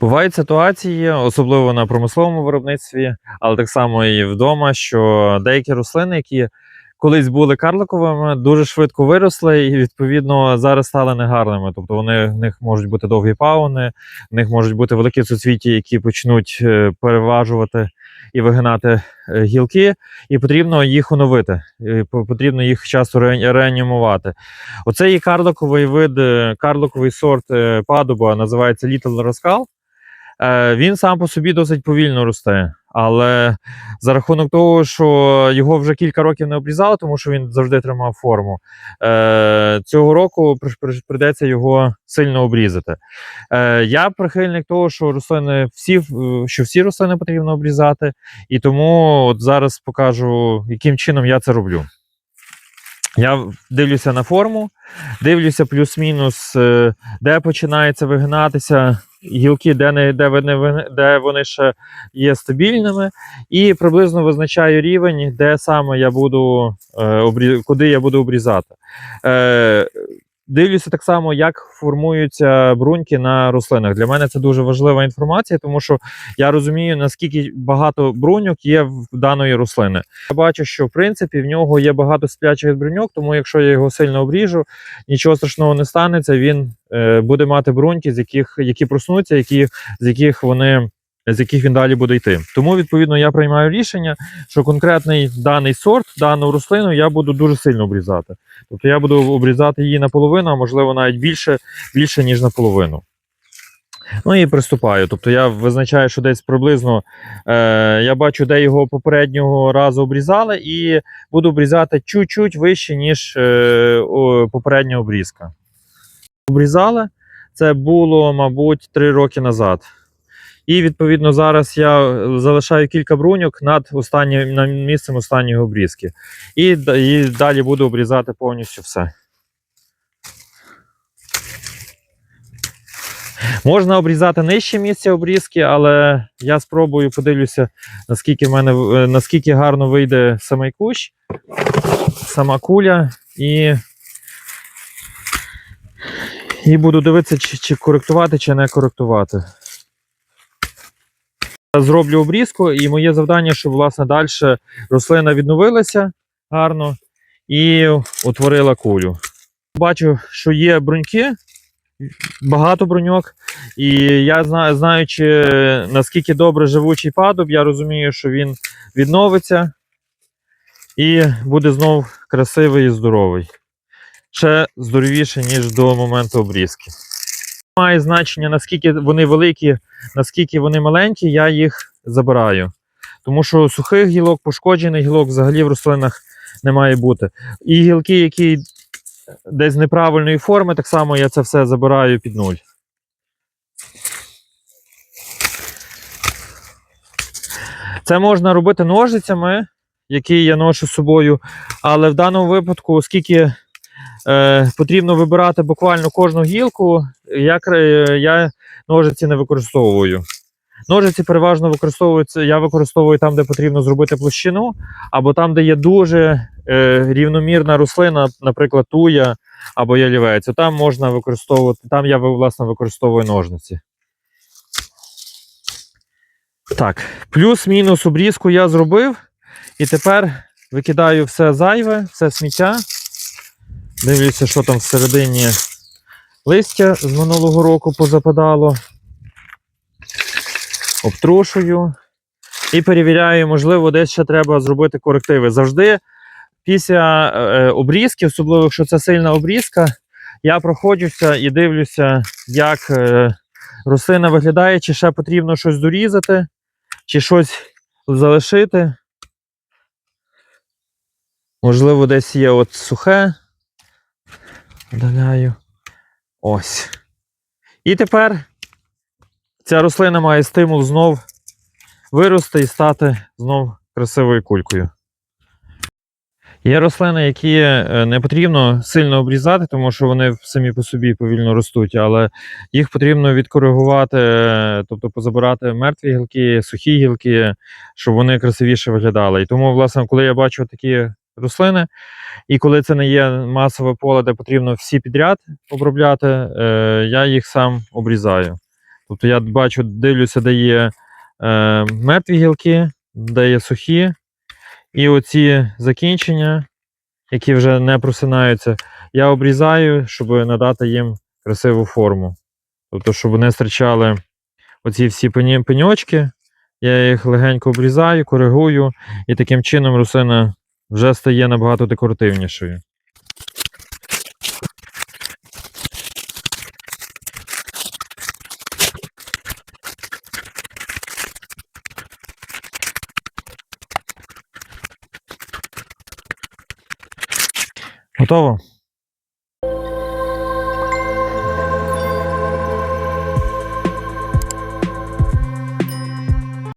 Бувають ситуації, особливо на промисловому виробництві, але так само і вдома, що деякі рослини, які колись були карликовими, дуже швидко виросли і відповідно зараз стали негарними. Тобто вони в них можуть бути довгі пауни, в них можуть бути великі суцвіття, які почнуть е, переважувати і вигинати е, гілки, і потрібно їх оновити. і Потрібно їх ре- реанімувати. Оцей є карликовий вид, е, карликовий сорт падуба, називається Little Rascal. Він сам по собі досить повільно росте. Але за рахунок того, що його вже кілька років не обрізали, тому що він завжди тримав форму. Е, цього року при- при- прийдеться його сильно обрізати. Е, я прихильник того, що рослини всі, що всі рослини потрібно обрізати, і тому от зараз покажу, яким чином я це роблю. Я дивлюся на форму, дивлюся плюс-мінус, е, де починається вигинатися гілки, де, не, де, вони, де вони ще є стабільними, і приблизно визначаю рівень, де саме я буду е, куди я буду обрізати. Е, Дивлюся так само, як формуються бруньки на рослинах. Для мене це дуже важлива інформація, тому що я розумію, наскільки багато бруньок є в даної рослини. Я бачу, що в принципі в нього є багато сплячих бруньок, тому якщо я його сильно обріжу, нічого страшного не станеться. Він е, буде мати бруньки, з яких які проснуться, які, з яких вони. З яких він далі буде йти. Тому, відповідно, я приймаю рішення, що конкретний даний сорт, дану рослину я буду дуже сильно обрізати. Тобто я буду обрізати її наполовину, а можливо навіть більше, більше ніж наполовину. Ну і приступаю. Тобто я визначаю, що десь приблизно е, я бачу, де його попереднього разу обрізали, і буду обрізати чуть-чуть вище, ніж е, попередня обрізка. Обрізали. Це було, мабуть, 3 роки назад. І відповідно зараз я залишаю кілька бруньок над останнім над місцем останньої обрізки. І, і далі буду обрізати повністю все. Можна обрізати нижче місце обрізки, але я спробую подивлюся, наскільки в мене е, наскільки гарно вийде самий кущ, сама куля, і, і буду дивитися, чи, чи коректувати, чи не коректувати. Зроблю обрізку, і моє завдання, щоб власне далі рослина відновилася гарно і утворила кулю. Бачу, що є бруньки, багато бруньок, і я знаю, знаючи, наскільки добре живучий падуб, я розумію, що він відновиться і буде знов красивий і здоровий. Ще здоровіше, ніж до моменту обрізки. Має значення, наскільки вони великі, наскільки вони маленькі, я їх забираю. Тому що сухих гілок, пошкоджених гілок взагалі в рослинах не має бути. І гілки, які десь неправильної форми, так само я це все забираю під нуль. Це можна робити ножицями, які я ношу з собою, але в даному випадку, оскільки е, потрібно вибирати буквально кожну гілку, я, я ножиці не використовую. Ножиці переважно використовуються, я використовую там, де потрібно зробити площину, або там, де є дуже е, рівномірна рослина, наприклад, туя або ялівець. Там можна використовувати, там я власне використовую ножниці. Так, плюс-мінус обрізку я зробив. І тепер викидаю все зайве, все сміття. Дивлюся, що там всередині листя з минулого року позападало. Обтрушую і перевіряю, можливо, десь ще треба зробити корективи. Завжди після е, обрізки, особливо якщо це сильна обрізка, я проходжуся і дивлюся, як е, рослина виглядає, чи ще потрібно щось дорізати, чи щось залишити. Можливо, десь є от сухе. Вдаляю. Ось. І тепер ця рослина має стимул знов вирости і стати знов красивою кулькою. Є рослини, які е, не потрібно сильно обрізати, тому що вони самі по собі повільно ростуть, але їх потрібно відкоригувати, е, тобто позабирати мертві гілки, сухі гілки, щоб вони красивіше виглядали. І тому, власне, коли я бачу такі рослини, і коли це не є масове поле, де потрібно всі підряд обробляти, е, я їх сам обрізаю. Тобто я бачу, дивлюся, де є е, мертві гілки, де є сухі. І оці закінчення, які вже не просинаються, я обрізаю, щоб надати їм красиву форму. Тобто, щоб вони стирчали оці всі пеньочки, я їх легенько обрізаю, коригую, і таким чином рослина вже стає набагато декоративнішою. Готово?